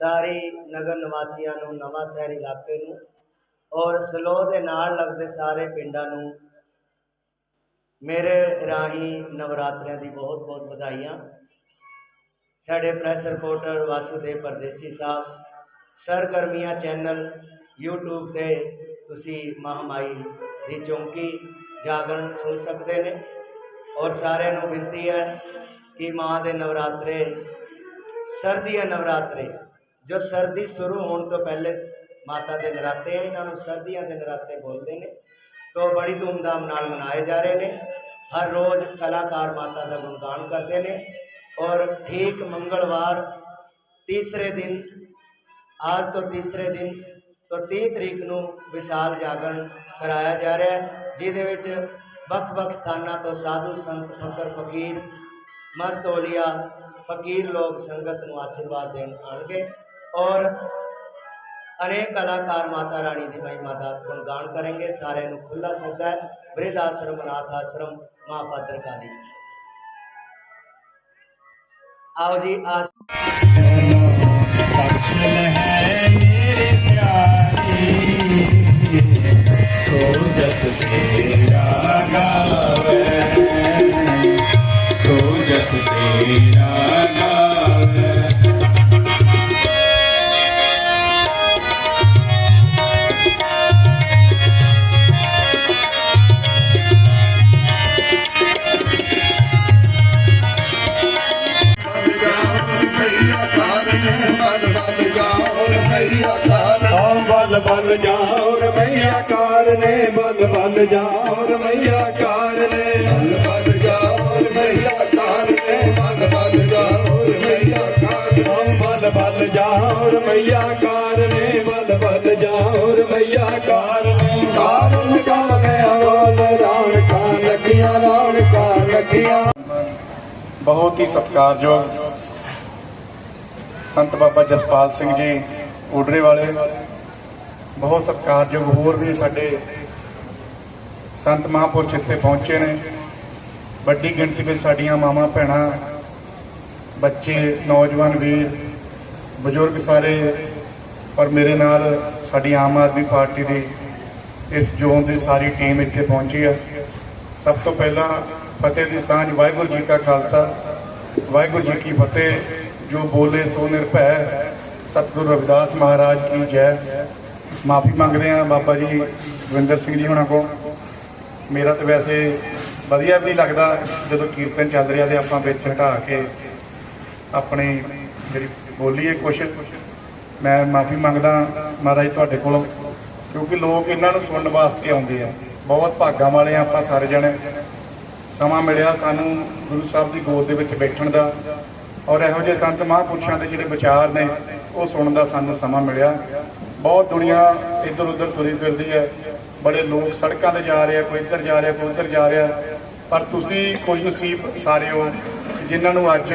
ਸਾਰੇ ਨਗਰ ਨਿਵਾਸੀਆਂ ਨੂੰ, ਨਵਾਂ ਸ਼ਹਿਰ ਇਲਾਕੇ ਨੂੰ ਔਰ ਸਲੋ ਦੇ ਨਾਲ ਲੱਗਦੇ ਸਾਰੇ ਪਿੰਡਾਂ ਨੂੰ ਮੇਰੇ ਰਾਹੀਂ ਨਵਰਾਤਰਿਆਂ ਦੀ ਬਹੁਤ ਬਹੁਤ ਵਧਾਈਆਂ। ਸਾਡੇ press reporter Vasudev Pardesi Sahib, Sargarmiyan channel YouTube ਤੇ ਤੁਸੀਂ ਮਹਾਮਾਈ ਦੀ ਚੌਂਕੀ ਜਾਗਰਣ ਸੁਣ ਸਕਦੇ ਨੇ ਔਰ ਸਾਰਿਆਂ ਨੂੰ ਬੇਨਤੀ ਹੈ ਕਿ ਮਾਂ ਦੇ ਨਵਰਾਤਰੇ, ਸਰਦੀਆਂ ਨਵਰਾਤਰੇ ਜੋ ਸਰਦੀ ਸ਼ੁਰੂ ਹੋਣ ਤੋਂ ਪਹਿਲੇ ਮਾਤਾ ਦੇ ਨਰਾਤੇ ਆ, ਇਹਨਾਂ ਨੂੰ ਸਰਦੀਆਂ ਦੇ ਨਰਾਤੇ ਬੋਲਦੇ ਨੇ। ਤੋਂ ਬੜੀ ਧੂਮਧਾਮ ਨਾਲ ਮਨਾਏ ਜਾ ਰਹੇ ਨੇ। ਹਰ ਰੋਜ਼ ਕਲਾਕਾਰ ਮਾਤਾ ਦਾ ਗੁਣਗਾਨ ਕਰਦੇ ਨੇ ਔਰ ਠੀਕ ਮੰਗਲਵਾਰ ਤੀਸਰੇ ਦਿਨ, ਆਜ ਤੋਂ ਤੀਸਰੇ ਦਿਨ ਤੋਂ 30 ਤਰੀਕ ਨੂੰ ਵਿਸ਼ਾਲ ਜਾਗਰਣ ਕਰਾਇਆ ਜਾ ਰਿਹਾ ਹੈ, ਜਿਹਦੇ ਵਿੱਚ ਵੱਖ-ਵੱਖ ਸਥਾਨਾਂ ਤੋਂ ਸਾਧੂ ਸੰਤ, ਫਕਰ, ਫਕੀਰ, ਮਸਤੋਲੀਆ, ਫਕੀਰ ਲੋਕ ਸੰਗਤ ਨੂੰ ਆਸ਼ੀਰਵਾਦ ਦੇਣ ਆਣਗੇ ਔਰ ਅਨੇਕ ਕਲਾਕਾਰ ਮਾਤਾ ਰਾਣੀ ਦੀ ਮਹਿਮਾ ਦਾ ਗੁਣਗਾਨ ਕਰਨਗੇ ਸਾਰਿਆਂ ਨੂੰ ਖੁੱਲਾ ਸੱਦਾ ਹੈ। ਬ੍ਰਿਧ ਆਸ਼ਰਮ, ਅਨਾਥ ਆਸ਼ਰਮ, ਮਾਂ ਪਾਦਰ ਕਾਲੀ ਆਓ ਜੀ, ਆਸ ਜਸ ਬਲ ਬਲ ਜਾਓ ਰਮਈਆ ਕਾਰ ਨੇ ਬਲ ਬਲ ਜਾਓ ਰਮਈਆ ਕਾਰ ਨੇ। ਬਲ ਬਲ ਜਾਓ ਰਮਈਆ ਕਾਰ ਨੇ ਬਲ ਬਲ ਜਾਓ ਰਮਈਆ ਕਾਰ ਬਲ ਬਲ ਜਾਓ ਰਮਈਆ ਕਾਰ ਨੇ ਬਲ ਬਲ ਜਾਓ ਰਮਈਆ ਕਾਰ ਨੇ। ਕਾਰਨ ਕਾਮੇ ਅਵਾਲ ਰੌਣਕਾਂ ਲੱਗੀਆਂ ਰੌਣਕਾਂ ਲੱਗੀਆਂ। ਬਹੁਤ ਹੀ ਸਤਿਕਾਰਯੋਗ ਸੰਤ ਬਾਬਾ ਜਸਪਾਲ ਸਿੰਘ ਜੀ ਓਡਰੇ ਵਾਲੇ। ਬਹੁਤ ਸਤਿਕਾਰਯੋਗ ਹੋਰ ਵੀ ਸਾਡੇ ਸੰਤ ਮਹਾਂਪੁਰਸ਼ ਇੱਥੇ ਪਹੁੰਚੇ ਨੇ। ਵੱਡੀ ਗਿਣਤੀ ਵਿੱਚ ਸਾਡੀਆਂ ਮਾਵਾਂ, ਭੈਣਾਂ, ਬੱਚੇ, ਨੌਜਵਾਨ, ਵੀਰ, ਬਜ਼ੁਰਗ ਸਾਰੇ ਪਰ ਮੇਰੇ ਨਾਲ ਸਾਡੀ ਆਮ ਆਦਮੀ ਪਾਰਟੀ ਦੀ ਇਸ ਜ਼ੋਨ ਦੀ ਸਾਰੀ ਟੀਮ ਇੱਥੇ ਪਹੁੰਚੀ ਹੈ ਸਭ ਤੋਂ ਪਹਿਲਾਂ ਫਤਿਹ ਦੀ ਸਾਂਝ, ਵਾਹਿਗੁਰੂ ਜੀ ਕਾ ਖਾਲਸਾ। ਵਾਹਿਗੁਰੂ ਜੀ ਕੀ ਫਤਿਹ। ਜੋ ਬੋਲੇ ਸੋ ਨਿਰਭੈ, ਸਤਿਗੁਰੂ ਰਵਿਦਾਸ ਮਹਾਰਾਜ ਕੀ ਜੈ। ਮਾਫੀ ਮੰਗਦੇ ਆ ਬਾਬਾ ਜੀ ਗੋਬਿੰਦਰ ਸਿੰਘ ਜੀ ਹੁਣਾਂ ਕੋਲ। ਮੇਰਾ ਤਾਂ ਵੈਸੇ ਵਧੀਆ ਵੀ ਲੱਗਦਾ ਜਦੋਂ ਕੀਰਤਨ ਚੱਲ ਰਿਹਾ ਤੇ ਆਪਾਂ ਵਿੱਚ ਹਟਾ ਕੇ ਆਪਣੀ ਜਿਹੜੀ ਬੋਲੀ ਹੈ ਕੁਛ। ਮੈਂ ਮਾਫੀ ਮੰਗਦਾ ਮਹਾਰਾਜ ਤੁਹਾਡੇ ਕੋਲੋਂ, ਕਿਉਂਕਿ ਲੋਕ ਇਹਨਾਂ ਨੂੰ ਸੁਣਨ ਵਾਸਤੇ ਆਉਂਦੇ ਆ। ਬਹੁਤ ਭਾਗਾਂ ਵਾਲੇ ਆ ਆਪਾਂ ਸਾਰੇ ਜਣੇ। ਸਮਾਂ ਮਿਲਿਆ ਸਾਨੂੰ ਗੁਰੂ ਸਾਹਿਬ ਦੀ ਗੋਦ ਦੇ ਵਿੱਚ ਬੈਠਣ ਦਾ ਔਰ ਇਹੋ ਜਿਹੇ ਸੰਤ ਮਹਾਂਪੁਰਸ਼ਾਂ ਦੇ ਜਿਹੜੇ ਵਿਚਾਰ ਨੇ, ਉਹ ਸੁਣਨ ਦਾ ਸਾਨੂੰ ਸਮਾਂ ਮਿਲਿਆ। ਬਹੁਤ ਦੁਨੀਆ ਇੱਧਰ ਉੱਧਰ ਤੁਰੀ ਫਿਰਦੀ ਹੈ। ਬੜੇ ਲੋਕ ਸੜਕਾਂ ਤੇ ਜਾ ਰਹੇ ਆ, ਕੋਈ ਇੱਧਰ ਜਾ ਰਿਹਾ, ਕੋਈ ਉੱਧਰ ਜਾ ਰਿਹਾ। ਪਰ ਤੁਸੀਂ ਕੁਝ ਨਸੀਬ ਸਾਰੇ ਹੋ ਜਿਨ੍ਹਾਂ ਨੂੰ ਅੱਜ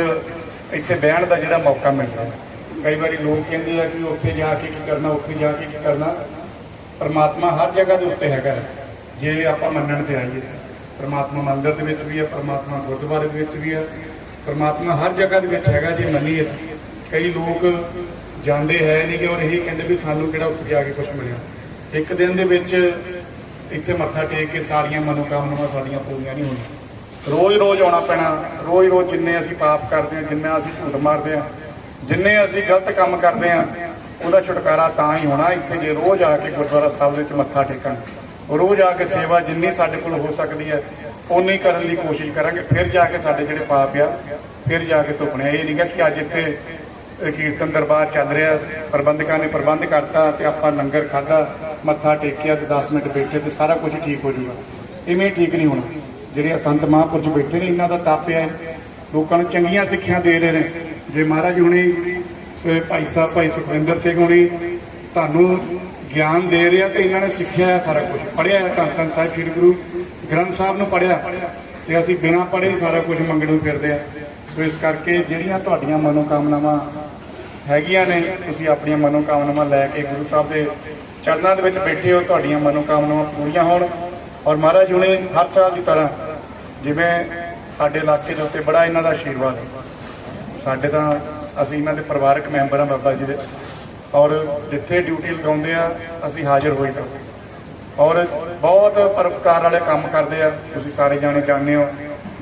ਇੱਥੇ ਬਹਿਣ ਦਾ ਜਿਹੜਾ ਮੌਕਾ ਮਿਲਦਾ ਕਈ ਵਾਰੀ ਲੋਕ ਕਹਿੰਦੇ ਆ ਕਿ ਉੱਥੇ ਜਾ ਕੇ ਕੀ ਕਰਨਾ, ਉੱਥੇ ਜਾ ਕੇ ਕੀ ਕਰਨਾ। ਪਰਮਾਤਮਾ ਹਰ ਜਗ੍ਹਾ ਦੇ ਉੱਤੇ ਹੈਗਾ ਜੇ ਆਪਾਂ ਮੰਨਣ ਤੇ ਆਈਏ ਪਰਮਾਤਮਾ ਮੰਦਰ ਦੇ ਵਿੱਚ ਵੀ ਹੈ, ਪਰਮਾਤਮਾ ਗੁਰਦੁਆਰੇ ਦੇ ਵਿੱਚ ਵੀ ਹੈ। ਪਰਮਾਤਮਾ ਹਰ ਜਗ੍ਹਾ ਦੇ ਵਿੱਚ ਹੈਗਾ ਜੇ ਮੰਨੀਏ ਕਈ ਲੋਕ ਜਾਂਦੇ ਹੈ ਨਹੀਂ ਕਿ ਔਰ ਇਹੀ ਕਹਿੰਦੇ ਵੀ ਸਾਨੂੰ ਕਿਹੜਾ ਉੱਥੇ ਜਾ ਕੇ ਕੁਝ ਮਿਲਿਆ। ਇੱਕ ਦਿਨ ਦੇ ਵਿੱਚ ਇੱਥੇ ਮੱਥਾ ਟੇਕ ਕੇ ਸਾਰੀਆਂ ਮਨੋਕਾਮਨਾਵਾਂ ਸਾਡੀਆਂ ਪੂਰੀਆਂ ਨਹੀਂ ਹੋਣੀਆਂ ਰੋਜ਼-ਰੋਜ਼ ਆਉਣਾ ਪੈਣਾ, ਰੋਜ਼-ਰੋਜ਼ ਜਿੰਨੇ ਅਸੀਂ ਪਾਪ ਕਰਦੇ ਹਾਂ, ਜਿੰਨਾ ਅਸੀਂ ਝੂਠ ਮਾਰਦੇ ਹਾਂ, ਜਿੰਨੇ ਅਸੀਂ ਗਲਤ ਕੰਮ ਕਰਦੇ ਹਾਂ, ਉਹਦਾ ਛੁਟਕਾਰਾ ਤਾਂ ਹੀ ਹੋਣਾ ਇੱਥੇ ਜੇ ਰੋਜ਼ ਆ ਕੇ ਗੁਰਦੁਆਰਾ ਸਾਹਿਬ ਦੇ ਵਿੱਚ ਮੱਥਾ ਟੇਕਣ। ਰੋਜ਼ ਆ ਕੇ ਸੇਵਾ ਜਿੰਨੀ ਸਾਡੇ ਕੋਲ ਹੋ ਸਕਦੀ ਹੈ ਉਨੀ ਕਰਨ ਦੀ ਕੋਸ਼ਿਸ਼ ਕਰਾਂਗੇ, ਫਿਰ ਜਾ ਕੇ ਸਾਡੇ ਜਿਹੜੇ ਪਾਪ ਆ, ਫਿਰ ਜਾ ਕੇ ਧੁੱਪਣੇ ਇਹ ਨਹੀਂਗਾ ਕਿ ਅੱਜ ਇੱਥੇ ਕੀਰਤਨ ਦਰਬਾਰ ਚੱਲ ਰਿਹਾ ਪ੍ਰਬੰਧਕਾਂ ਨੇ ਪ੍ਰਬੰਧ ਕਰਤਾ ਤੇ ਆਪਾਂ ਲੰਗਰ ਖਾਦਾ ਮੱਥਾ ਟੇਕਿਆ ਤੇ 10 ਮਿੰਟ ਬੈਠੇ ਤੇ ਸਾਰਾ ਕੁਝ ਠੀਕ ਹੋ ਜਾਊਗਾ। ਇਵੇਂ ਠੀਕ ਨਹੀਂ ਹੋਣਾ। ਜਿਹੜੇ ਸੰਤ ਮਹਾਂਪੁਰਸ਼ ਬੈਠੇ ਨੇ, ਇਹਨਾਂ ਦਾ ਤਪ ਹੈ। ਲੋਕਾਂ ਨੂੰ ਚੰਗੀਆਂ ਸਿੱਖਿਆ ਦੇ ਰਹੇ ਨੇ। ਜੇ ਮਹਾਰਾਜ ਹੁਣੀ, ਅਹ ਭਾਈ ਸਾਹਿਬ, ਭਾਈ ਸੁਖਵਿੰਦਰ ਸਿੰਘ ਹੁਣੀ ਤੁਹਾਨੂੰ ਗਿਆਨ ਦੇ ਰਿਹਾ ਤੇ ਇਹਨਾਂ ਨੇ ਸਿੱਖਿਆ ਹੈ ਸਾਰਾ ਕੁਝ। ਪੜ੍ਹਿਆ ਹੈ ਧੰਨ ਧੰਨ ਸਾਹਿਬ, ਸ੍ਰੀ ਗੁਰੂ ਗ੍ਰੰਥ ਸਾਹਿਬ ਨੂੰ ਪੜ੍ਹਿਆ। ਤੇ ਅਸੀਂ ਬਿਨਾਂ ਪੜ੍ਹੇ ਹੀ ਸਾਰਾ ਕੁਝ ਮੰਗਣ ਫਿਰਦੇ ਆ। ਸੋ ਇਸ ਕਰਕੇ ਜਿਹੜੀਆਂ ਤੁਹਾਡੀਆਂ ਮਨੋਕਾਮਨਾਵਾਂ ਹੈਗੀਆਂ ਨੇ, ਤੁਸੀਂ ਆਪਣੀਆਂ ਮਨੋਕਾਮਨਾਵਾਂ ਲੈ ਕੇ ਗੁਰੂ ਸਾਹਿਬ ਦੇ ਚਰਨਾਂ ਦੇ ਵਿੱਚ ਬੈਠੇ ਹੋ, ਤੁਹਾਡੀਆਂ ਮਨੋਕਾਮਨਾਵਾਂ ਪੂਰੀਆਂ ਹੋਣ। ਔਰ ਮਹਾਰਾਜ ਹੁਣੇ ਹਰ ਸਾਲ ਦੀ ਤਰ੍ਹਾਂ ਜਿਵੇਂ ਸਾਡੇ ਇਲਾਕੇ ਦੇ ਉੱਤੇ ਬੜਾ ਇਹਨਾਂ ਦਾ ਆਸ਼ੀਰਵਾਦ ਹੈ। ਸਾਡੇ ਤਾਂ ਅਸੀਂ ਇਹਨਾਂ ਦੇ ਪਰਿਵਾਰਕ ਮੈਂਬਰ ਹਾਂ ਬਾਬਾ ਜੀ ਦੇ। ਔਰ ਜਿੱਥੇ ਡਿਊਟੀ ਲਗਾਉਂਦੇ ਆ, ਅਸੀਂ ਹਾਜ਼ਰ ਹੋਈਦਾ ਔਰ ਬਹੁਤ ਪਰਪਕਾਰ ਵਾਲੇ ਕੰਮ ਕਰਦੇ ਆ, ਤੁਸੀਂ ਸਾਰੇ ਜਾਣੇ ਜਾਣਦੇ ਹੋ।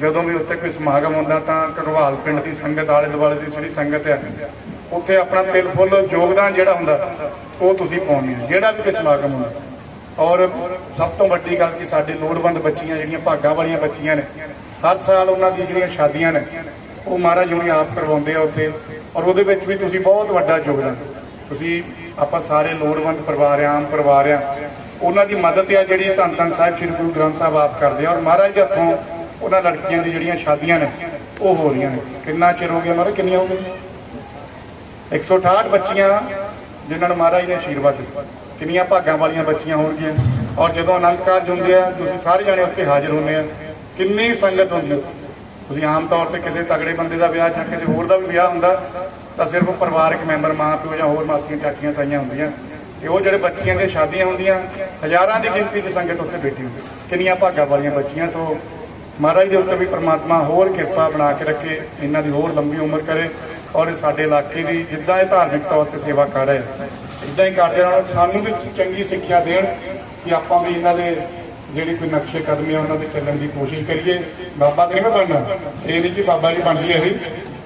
ਜਦੋਂ ਵੀ ਉੱਥੇ ਕੋਈ ਸਮਾਗਮ ਹੁੰਦਾ ਤਾਂ ਘਗਵਾਲ ਪਿੰਡ ਦੀ ਸੰਗਤ, ਆਲੇ ਦੁਆਲੇ ਦੀ ਜਿਹੜੀ ਸੰਗਤ ਆ ਉੱਥੇ ਆਪਣਾ ਤਿਲ ਫੁੱਲ ਯੋਗਦਾਨ ਜਿਹੜਾ ਹੁੰਦਾ, ਉਹ ਤੁਸੀਂ ਪਾਉਂਦੇ ਹੋ। ਜਿਹੜਾ ਵੀ ਕੋਈ ਸਮਾਗਮ ਹੁੰਦਾ। ਔਰ ਸਭ ਤੋਂ ਵੱਡੀ ਗੱਲ ਕਿ ਸਾਡੇ ਲੋੜਵੰਦ ਬੱਚੀਆਂ ਜਿਹੜੀਆਂ ਭਾਗਾਂ ਵਾਲੀਆਂ ਬੱਚੀਆਂ ਨੇ, ਹਰ ਸਾਲ ਉਹਨਾਂ ਦੀ ਜਿਹੜੀਆਂ ਸ਼ਾਦੀਆਂ ਨੇ, ਉਹ ਮਹਾਰਾਜ ਜੀ ਆਪ ਕਰਵਾਉਂਦੇ ਆ ਉੱਥੇ। ਔਰ ਉਹਦੇ ਵਿੱਚ ਵੀ ਤੁਸੀਂ ਬਹੁਤ ਵੱਡਾ ਯੋਗਦਾਨ। ਤੁਸੀਂ, ਆਪਾਂ ਸਾਰੇ ਲੋੜਵੰਦ ਪਰਿਵਾਰ ਆਮ ਪਰਿਵਾਰ ਆ, ਉਹਨਾਂ ਦੀ ਮਦਦ ਆ ਜਿਹੜੀ ਧੰਨ ਧੰਨ ਸਾਹਿਬ ਸ੍ਰੀ ਗੁਰੂ ਗ੍ਰੰਥ ਸਾਹਿਬ ਆਪ ਕਰਦੇ ਆ। ਔਰ ਮਹਾਰਾਜ ਦੇ ਹੱਥੋਂ ਉਹਨਾਂ ਲੜਕੀਆਂ ਦੀ ਜਿਹੜੀਆਂ ਸ਼ਾਦੀਆਂ ਨੇ, ਉਹ ਹੋ ਰਹੀਆਂ ਨੇ। ਕਿੰਨਾ ਚਿਰ ਹੋ ਗਿਆ ਮਹਾਰਾਜ, ਕਿੰਨੀਆਂ ਹੋ ਗਈਆਂ? 168 ਬੱਚੀਆਂ ਜਿਨ੍ਹਾਂ ਨੂੰ ਮਹਾਰਾਜ ਨੇ ਆਸ਼ੀਰਵਾਦ ਦਿੱਤਾ। ਕਿੰਨੀਆਂ ਭਾਗਾਂ ਵਾਲੀਆਂ ਬੱਚੀਆਂ ਹੋਣਗੀਆਂ। ਔਰ ਜਦੋਂ ਅਨੰਦ ਕਾਰਜ ਹੁੰਦੇ ਆ, ਤੁਸੀਂ ਸਾਰੇ ਜਾਣੇ ਉੱਥੇ ਹਾਜ਼ਰ ਹੁੰਦੇ ਆ। ਕਿੰਨੀ ਸੰਗਤ ਹੁੰਦੀ ਤੁਸੀਂ ਆਮ ਤੌਰ ਤੇ ਕਿਸੇ ਤਗੜੇ ਬੰਦੇ ਦਾ ਵਿਆਹ ਜਾਂ ਕਿਸੇ ਹੋਰ ਦਾ ਵੀ ਵਿਆਹ ਹੁੰਦਾ, ਤਾਂ ਸਿਰਫ ਪਰਿਵਾਰਕ ਮੈਂਬਰ ਮਾਂ ਪਿਓ ਜਾਂ ਹੋਰ ਮਾਸੀਆਂ, ਚਾਚੀਆਂ, ਤਾਈਆਂ ਹੁੰਦੀਆਂ। ਤੇ ਉਹ ਜਿਹੜੇ ਬੱਚੀਆਂ ਦੀਆਂ ਸ਼ਾਦੀਆਂ ਹੁੰਦੀਆਂ, ਹਜ਼ਾਰਾਂ ਦੀ ਗਿਣਤੀ 'ਚ ਸੰਗਤ ਉੱਥੇ ਬੈਠੀ ਹੁੰਦੀ। ਕਿੰਨੀਆਂ ਭਾਗਾਂ ਵਾਲੀਆਂ ਬੱਚੀਆਂ ਤੋਂ ਮਹਾਰਾਜ ਦੇ ਉੱਤੇ ਵੀ ਪ੍ਰਮਾਤਮਾ ਹੋਰ ਕਿਰਪਾ ਬਣਾ ਕੇ ਰੱਖੇ, ਇਹਨਾਂ ਦੀ ਹੋਰ ਲੰਬੀ ਉਮਰ ਕਰੇ। ਔਰ ਇਹ ਸਾਡੇ ਇਲਾਕੇ ਦੀ ਜਿੱਦਾਂ ਇਹ ਧਾਰਮਿਕ ਤੌਰ ਤੇ ਸੇਵਾ ਕਰ ਰਹੇ ਇਦਾਂ ਹੀ ਕਰਦੇ ਰਹਿਣ ਸਾਨੂੰ ਵੀ ਚੰਗੀ ਸਿੱਖਿਆ ਦੇਣ ਕਿ ਆਪਾਂ ਵੀ ਇਹਨਾਂ ਦੇ ਜਿਹੜੀ ਕੋਈ ਨਕਸ਼ੇ ਕਦਮੀ ਆ, ਉਹਨਾਂ ਦੇ ਚੱਲਣ ਦੀ ਕੋਸ਼ਿਸ਼ ਕਰੀਏ। ਬਾਬਾ ਨਹੀਂ ਮੈਂ ਬਣਨਾ ਇਹ ਨਹੀਂ ਕਿ ਬਾਬਾ ਜੀ ਬਣ ਲਈ ਅਸੀਂ,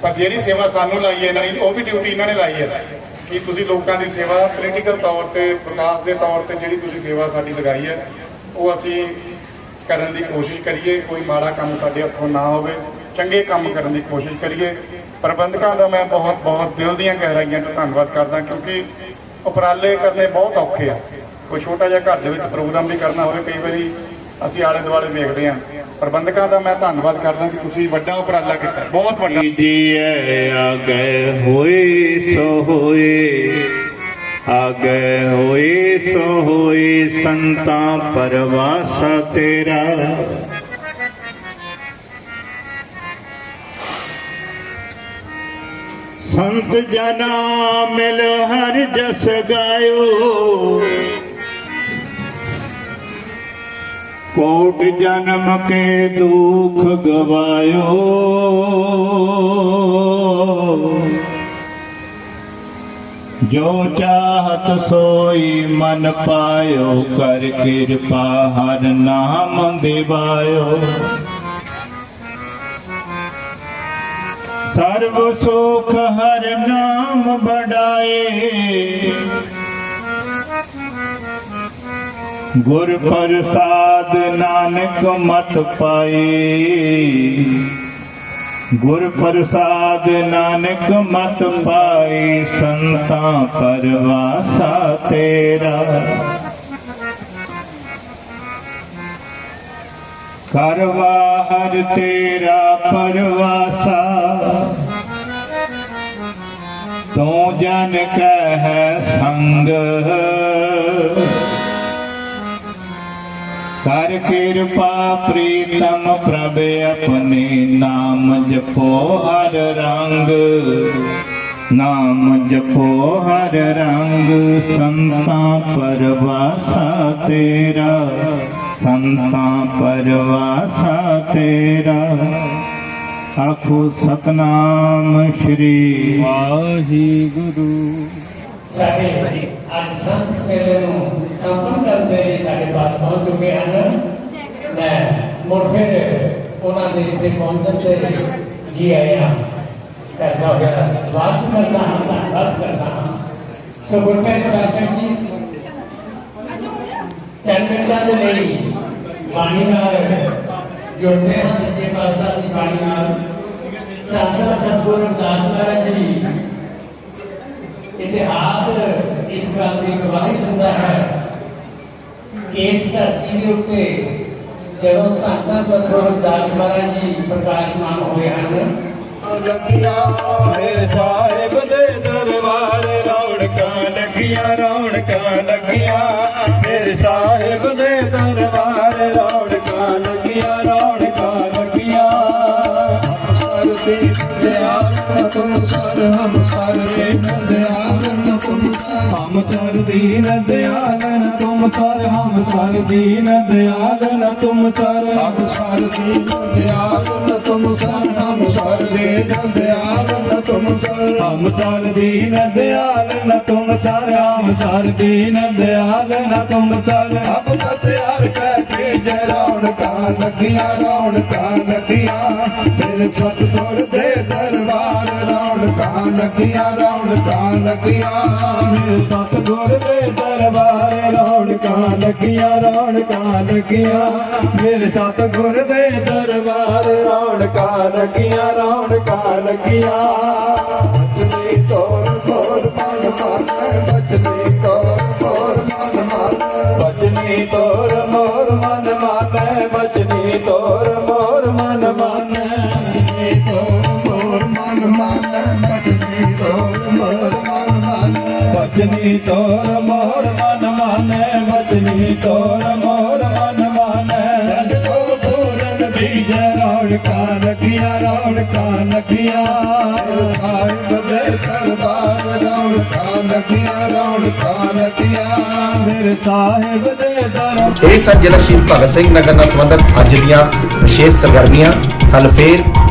ਪਰ ਜਿਹੜੀ ਸੇਵਾ ਸਾਨੂੰ ਲਾਈ ਹੈ ਇਹਨਾਂ ਨੇ ਉਹ ਵੀ ਡਿਊਟੀ ਇਹਨਾਂ ਨੇ ਲਾਈ ਹੈ। ਕਿ ਤੁਸੀਂ ਲੋਕਾਂ ਦੀ ਸੇਵਾ ਪੋਲੀਟੀਕਲ ਤੌਰ ਤੇ ਵਿਕਾਸ ਦੇ ਤੌਰ ਤੇ ਜਿਹੜੀ ਤੁਸੀਂ ਸੇਵਾ ਸਾਡੀ ਲਗਾਈ ਹੈ, ਉਹ ਅਸੀਂ ਕਰਨ ਦੀ ਕੋਸ਼ਿਸ਼ ਕਰੀਏ। ਕੋਈ ਮਾੜਾ ਕੰਮ ਸਾਡੇ ਹੱਥੋਂ ਨਾ ਹੋਵੇ। ਚੰਗੇ ਕੰਮ ਕਰਨ ਦੀ ਕੋਸ਼ਿਸ਼ ਕਰੀਏ। ਪ੍ਰਬੰਧਕਾਂ ਦਾ ਮੈਂ ਬਹੁਤ ਬਹੁਤ ਦਿਲ ਦੀਆਂ ਗਹਿਰਾਈਆਂ ਤੋਂ ਧੰਨਵਾਦ ਕਰਦਾ ਕਿਉਂਕਿ ਉਪਰਾਲੇ ਕਰਨੇ ਬਹੁਤ ਔਖੇ ਆ। ਕੋਈ ਛੋਟਾ ਜਿਹਾ ਘਰ ਦੇ ਵਿੱਚ ਪ੍ਰੋਗਰਾਮ ਵੀ ਕਰਨਾ ਹੋਵੇ, ਕਈ ਵਾਰੀ ਅਸੀਂ ਆਲੇ ਦੁਆਲੇ ਵੇਖਦੇ ਹਾਂ। ਪ੍ਰਬੰਧਕਾਂ ਦਾ ਮੈਂ ਧੰਨਵਾਦ ਕਰਦਾ ਕਿ ਤੁਸੀਂ ਵੱਡਾ ਉਪਰਾਲਾ ਕੀਤਾ। ਬਹੁਤ ਵੱਡਾ। ਜੀਐ ਆਗੇ ਹੋਏ ਸੋ ਹੋਏ। ਆ ਗਏ ਹੋਏ ਸੋ ਹੋਏ, ਸੰਤਾਂ ਪਰਵਾਸਾ ਤੇਰਾ। ਸੰਤ ਜਨਾ ਮਿਲ ਹਰ ਜਸ ਗਾਇਓ। ਕੋਟ ਜਨਮ ਕੇ ਦੁਖ ਗਵਾਇਓ। ਜੋ ਚਾਹਤ ਸੋਈ ਮਨ ਪਾਇਓ, ਕਰ ਕਿਰਪਾ ਹਰ ਨਾਮ ਦਿਵਾਇਓ। ਸਰਬ ਸੁਖ ਹਰ ਨਾਮ ਬੜਾਏ। ਗੁਰ ਪ੍ਰਸਾਦ ਨਾਨਕ ਮਤ ਪਾਈ ਗੁਰ ਪ੍ਰਸਾਦ ਨਾਨਕ ਮਤ ਪਾਈ ਸੰਤਾਂ ਪਰਵਾਸਾ ਤੇਰਾ। ਕਰਵਾ ਹਰ ਤੇਰਾ ਪਰਵਾਸਾ ਤੂੰ ਜਨ ਕਹਿ ਸੰਗ। ਕਰ ਕਿਰਪਾ ਪ੍ਰੀਤਮ ਪ੍ਰਭ ਆਪਣੇ ਨਾਮ ਜਪੋ ਹਰ ਰੰਗ। ਨਾਮ ਜਪੋ ਹਰ ਰੰਗ, ਸੰਤਾਂ ਪਰਵਾਸਾ ਤੇਰਾ। ਸੰਤਾਂ ਪਰਵਾਸਾ ਤੇਰਾ। ਆਖੋ ਸਤਨਾਮ ਸ਼੍ਰੀ ਵਾਹਿਗੁਰੂ। ਸਾਡੇ ਅੱਜ ਸੰਤ ਮੇਲੇ ਨੂੰ ਸੰਪੂਰਨ ਕਰਦੇ ਲਈ ਸਾਡੇ ਪਾਸ ਪਹੁੰਚ ਚੁੱਕੇ ਹਨ। ਮੈਂ ਮੁੜ ਫਿਰ ਉਹਨਾਂ ਦੇ ਇੱਥੇ ਪਹੁੰਚਣ ਤੇ ਜੀ ਆਇਆ ਕਰਦਾ ਹੋਇਆ ਸਵਾਗਤ ਕਰਦਾ ਹਾਂ ਧੰਨਵਾਦ ਕਰਦਾ ਹਾਂ। ਸੋ ਗੁਰਮਤਿ ਸਾਸ਼ਕ ਜੀ ਚੰਦ ਮਿੰਟਾਂ ਦੇ ਲਈ ਬਾਣੀ ਨਾਲ ਜੁੜਦੇ ਹਾਂ ਸੱਚੇ ਪਾਤਸ਼ਾਹ ਦੀ ਬਾਣੀ ਨਾਲ। ਧੰਨ ਸਤਿਗੁਰੂ ਰਵਿਦਾਸ ਮਹਾਰਾਜ ਜੀ। ਇਤਿਹਾਸ ਇਸ ਗੱਲ ਦੀ ਗਵਾਹੀ ਦਿੰਦਾ ਹੈ ਕਿ ਇਸ ਧਰਤੀ ਦੇ ਉੱਤੇ ਜਦੋਂ ਧੰਨ ਧੰਨ ਸਤਿਗੁਰੂ ਮਹਾਰਾਜ ਜੀ ਪ੍ਰਕਾਸ਼ਮਾਨ ਹੋਏ ਹਨ ਮੇਰੇ ਸਾਹਿਬ ਦੇ ਦਰਬਾਰ, ਰੌਣਕਾਂ ਲੱਗੀਆਂ ਰੌਣਕਾਂ ਲੱਗੀਆਂ ਹਮ ਸਰਦੇ ਦਿਆਲ ਤੁਮ ਹਮ ਸਰਦੀ ਦਿਆਲ ਤੁਮ ਸਰ ਹਮ ਸਰਦੀ ਦਿਆਲ ਤੁਮ ਸਰ ਹਮ ਸਰਦੀ ਦਿਆਲ ਤੁਮ ਸਰ ਹਮ ਸਰਦੇ ਦਿਆਲ ਤੁਮ ਸਰ ਹਮ ਸਰਦੀ ਦਿਆਲ ਤੁਮ ਸਰ ਹਮ ਸਰਦੀ ਦਿਆਲ ਤੁਮ ਸਰ ਹਮ ਸਤਿਆਰ ਕਹਿ ਕੇ ਜੈ ਰੌਣਕਾਂ ਲੱਗੀਆਂ ਰੌਣਕਾਂ ਲੱਗੀਆਂ ਮੇਰੇ ਸਤਿਗੁਰ ਦੇ ਦਰਬਾਰ ਰੌਣਕਾਂ ਲੱਗੀਆਂ ਰੌਣਕਾਂ ਲੱਗੀਆਂ। ਮੇਰੇ ਸਤਿਗੁਰ ਦੇ ਦਰਬਾਰ ਰੌਣਕਾਂ ਲੱਗੀਆਂ ਰੌਣਕਾਂ ਲੱਗੀਆਂ। ਮੇਰੇ ਸਤਿਗੁਰ ਦੇ ਦਰਬਾਰ ਰੌਣਕਾਂ ਲੱਗੀਆਂ ਰੌਣਕਾਂ ਲੱਗੀਆਂ। ਬਚਨੀ ਤੋਰ ਤੋਰ ਮਨ ਮਨ, ਬਚਨੇ ਤੋਰ ਤੋਰ ਮਨ ਮਨ। ਬਚਨੀ ਤੋਰ ਮੋਰ ਮਨ ਮਾਨੈ, ਬਚਨੀ ਤੋਰ ਮਾਨੈ ਬਚਨੀ ਤੋਰ ਮੋਰ ਮਨ ਮਾਨੈ ਬਚਨੀ ਤੋਰ ਮੋਰ ਮਨ ਮਾਨੈ ਕੋ ਪੂਰਨ ਦੀ ਜੈ ਰੌਣਕਾਂ ਲੱਗੀਆਂ ਰੌਣਕਾਂ ਲੱਗੀਆਂ ਸਾਹਿਬ ਦੇ ਦਰਬਾਰ ਰੌਣਕਾਂ ਲੱਗੀਆਂ ਰੌਣਕਾਂ ਲੱਗੀਆਂ ਮੇਰੇ ਸਾਹਿਬ ਦੇ ਦਰਬਾਰ ਇਹ ਸਨ ਜ਼ਿਲ੍ਹਾ ਸ਼ਹੀਦ ਭਗਤ ਸਿੰਘ ਨਗਰ ਨਾਲ ਸੰਬੰਧਿਤ ਅੱਜ ਦੀਆਂ ਵਿਸ਼ੇਸ਼ ਸਰਗਰਮੀਆਂ ਕੱਲ ਫੇਰ